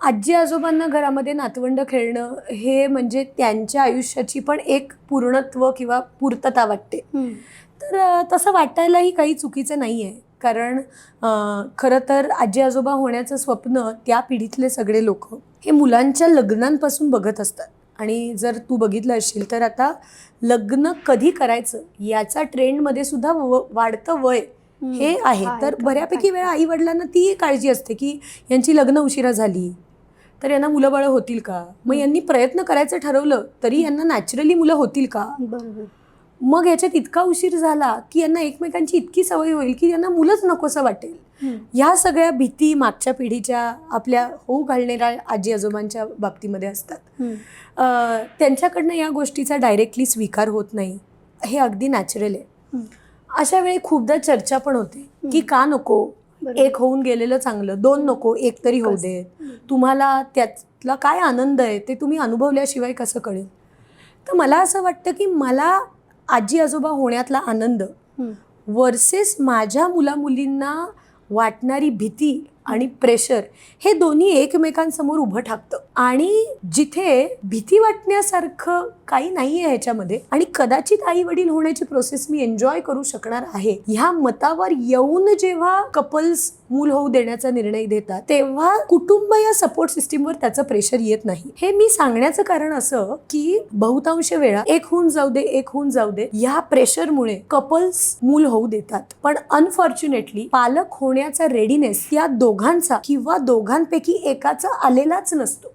आजी आजोबांना घरामध्ये नातवंड खेळणं हे म्हणजे त्यांच्या आयुष्याची पण एक पूर्णत्व किंवा पूर्तता वाटते. तर तसं वाटायलाही काही चुकीचं नाही आहे कारण खरं तर आजी आजोबा होण्याचं स्वप्न त्या पिढीतले सगळे लोक हे मुलांच्या लग्नांपासून बघत असतात. आणि जर तू बघितलं असशील तर आता लग्न कधी करायचं याचा ट्रेंडमध्ये सुद्धा व वाढतं वय हे आहे. तर बऱ्यापैकी वेळा आई वडिलांना ती काळजी असते की यांची लग्न उशिरा झाली. तर यांना मुलं बाळं होतील का? मग यांनी प्रयत्न करायचं ठरवलं तरी यांना नॅचरली मुलं होतील का? बरोबर. मग याच्यात इतका उशीर झाला की यांना एकमेकांची इतकी सवय होईल की यांना मुलंच नकोसं वाटेल. ह्या सगळ्या भीती मागच्या पिढीच्या आपल्या होऊ घालणाऱ्या आजी आजोबांच्या बाबतीमध्ये असतात. त्यांच्याकडनं या गोष्टीचा डायरेक्टली स्वीकार होत नाही. हे अगदी नॅचरल आहे. अशा वेळी खूपदा चर्चा पण होते की का नको? एक होऊन गेलेलं चांगलं. दोन नको एक तरी होऊ दे. तुम्हाला त्यातला काय आनंद आहे ते तुम्ही अनुभवल्याशिवाय कसं कळेल? तर मला असं वाटतं की मला आजी आजोबा होण्यातला आनंद वर्सेस माझ्या मुलामुलींना वाटणारी भीती आणि प्रेशर हे दोन्ही एकमेकांसमोर उभं ठाकतं. आणि जिथे भीती वाटण्यासारखं काही नाही आहे ह्याच्यामध्ये आणि कदाचित आई वडील होण्याची प्रोसेस मी एन्जॉय करू शकणार आहे ह्या मतावर येऊन जेव्हा कपल्स मूल होऊ देण्याचा निर्णय देतात तेव्हा कुटुंब या सपोर्ट सिस्टीमवर त्याचं प्रेशर येत नाही. हे मी सांगण्याचं कारण असं की बहुतांश वेळा एक होऊन जाऊ दे एक होऊन जाऊ दे या प्रेशरमुळे कपल्स मूल होऊ देतात. पण अनफॉर्च्युनेटली पालक होण्याचा रेडीनेस या दोघांचा किंवा दोघांपैकी एकाचा आलेलाच नसतो.